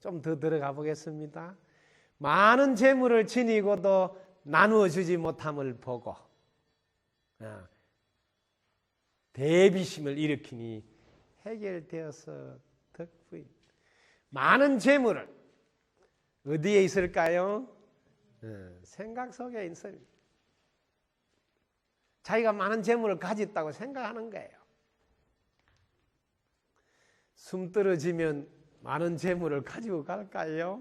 좀 더 들어가 보겠습니다. 많은 재물을 지니고도 나누어 주지 못함을 보고 아, 대비심을 일으키니 해결되어서 덕부인 많은 재물을 어디에 있을까요? 어, 생각 속에 있습니다. 자기가 많은 재물을 가졌다고 생각하는 거예요. 숨 떨어지면 많은 재물을 가지고 갈까요?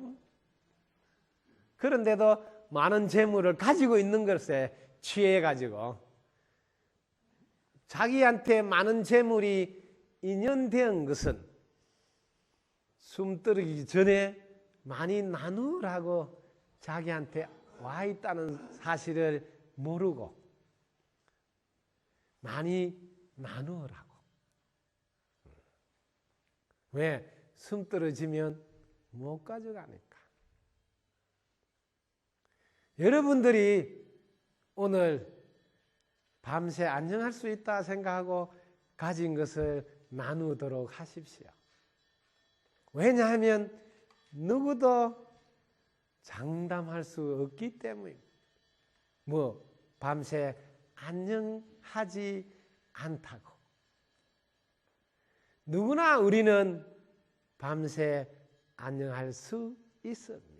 그런데도 많은 재물을 가지고 있는 것에 취해 가지고 자기한테 많은 재물이 인연된 것은 숨 떨어지기 전에 많이 나누라고 자기한테 와 있다는 사실을 모르고 많이 나누라고. 왜? 숨 떨어지면 못 가져가니까. 여러분들이 오늘 밤새 안녕할 수 있다 생각하고 가진 것을 나누도록 하십시오. 왜냐하면 누구도 장담할 수 없기 때문입니다. 뭐 밤새 안녕하지 않다고. 누구나 우리는 밤새 안녕할 수 있습니다.